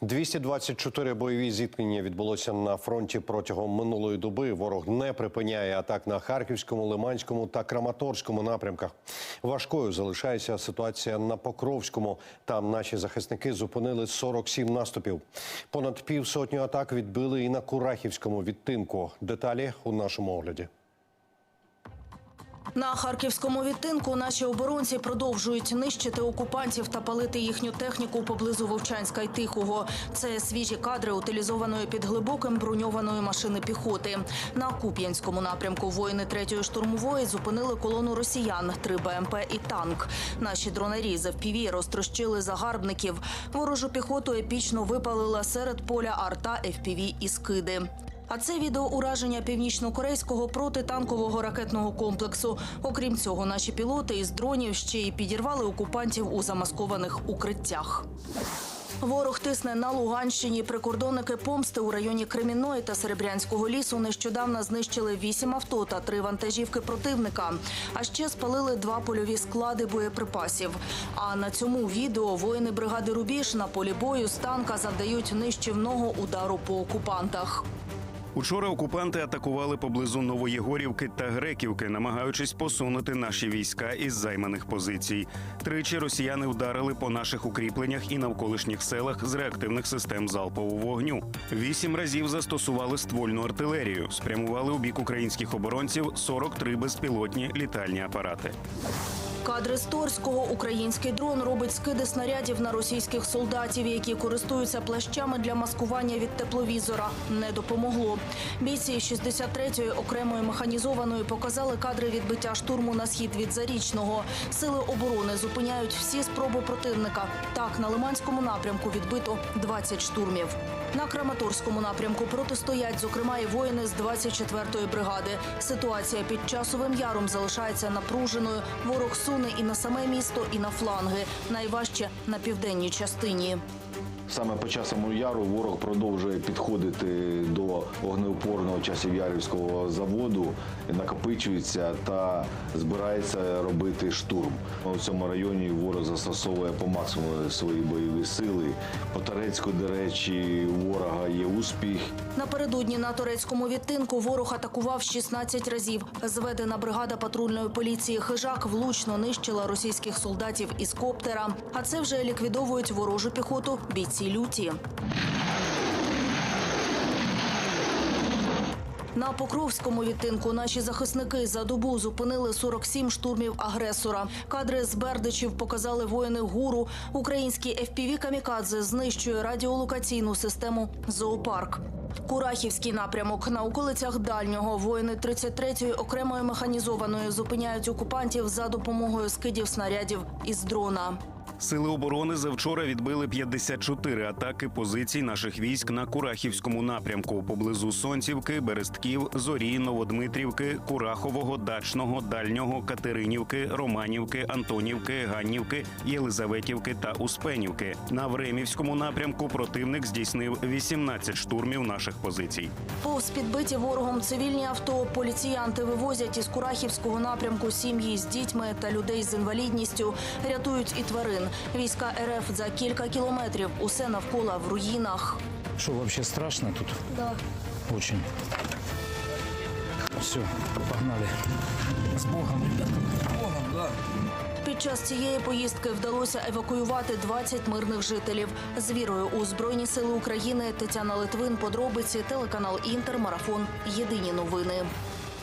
224 бойові зіткнення відбулося на фронті протягом минулої доби. Ворог не припиняє атак на харківському, лиманському та краматорському напрямках. Важкою залишається ситуація на Покровському. Там наші захисники зупинили 47 наступів. Понад півсотню атак відбили і на Курахівському відтинку. Деталі у нашому огляді. На харківському відтинку наші оборонці продовжують нищити окупантів та палити їхню техніку поблизу Вовчанська й Тихого. Це свіжі кадри утилізованої під глибоким броньованої машини піхоти. На Куп'янському напрямку воїни 3-ї штурмової зупинили колону росіян, 3 БМП і танк. Наші дронарі з FPV розтрощили загарбників. Ворожу піхоту епічно випалила серед поля арта, FPV і скиди. А це відео ураження північно-корейського протитанкового ракетного комплексу. Окрім цього, наші пілоти із дронів ще й підірвали окупантів у замаскованих укриттях. Ворог тисне на Луганщині. Прикордонники помсти у районі Кремінної та Серебрянського лісу нещодавно знищили вісім авто та три вантажівки противника. А ще спалили два польові склади боєприпасів. А на цьому відео воїни бригади Рубіж на полі бою з танка завдають нищівного удару по окупантах. Учора окупанти атакували поблизу Новоєгорівки та Греківки, намагаючись посунути наші війська із займаних позицій. Тричі росіяни вдарили по наших укріпленнях і навколишніх селах з реактивних систем залпового вогню. Вісім разів застосували ствольну артилерію, спрямували у бік українських оборонців 43 безпілотні літальні апарати. Кадри з Торського український дрон робить скиди снарядів на російських солдатів, які користуються плащами для маскування від тепловізора. Не допомогло. Бійці 63-ї окремої механізованої показали кадри відбиття штурму на схід від зарічного. Сили оборони зупиняють всі спроби противника. Так на Лиманському напрямку відбито 20 штурмів. На Краматорському напрямку протистоять, зокрема, і воїни з 24-ї бригади. Ситуація під часовим яром залишається напруженою. Ворог суне і на саме місто, і на фланги. Найважче на південній частині. Саме по часовому яру ворог продовжує підходити до вогнеупорного часів'ярівського заводу, накопичується та збирається робити штурм. У цьому районі ворог застосовує по максимуму свої бойові сили. По Тарецьку, до речі, ворога є успіх. Напередодні на турецькому відтинку ворог атакував 16 разів. Зведена бригада патрульної поліції Хижак влучно нищила російських солдатів із коптера. А це вже ліквідовують ворожу піхоту бійці люті. На Покровському відтинку наші захисники за добу зупинили 47 штурмів агресора. Кадри з Бердичів показали воїни ГУРу. Український FPV «Камікадзе» знищує радіолокаційну систему «Зоопарк». Курахівський напрямок на околицях дальнього воїни 33-ї окремої механізованої зупиняють окупантів за допомогою скидів снарядів із дрона. Сили оборони завчора відбили 54 атаки позицій наших військ на Курахівському напрямку поблизу Сонцівки, Берестків, Зорі, Новодмитрівки, Курахового, Дачного, Дальнього, Катеринівки, Романівки, Антонівки, Ганнівки, Єлизаветівки та Успенівки. На Времівському напрямку противник здійснив 18 штурмів наших позицій. Повз підбиті ворогом цивільні авто поліціянти вивозять із Курахівського напрямку сім'ї з дітьми та людей з інвалідністю, рятують і тварин. Війська РФ за кілька кілометрів усе навколо в руїнах. Что, вообще страшно тут? Да. Очень. Все, погнали. С Богом, ребята. С Богом, да. Під час цієї поїздки вдалося евакуювати 20 мирних жителів. З вірою у Збройні Сили України Тетяна Литвин, подробиці, телеканал Інтер, марафон. Єдині новини.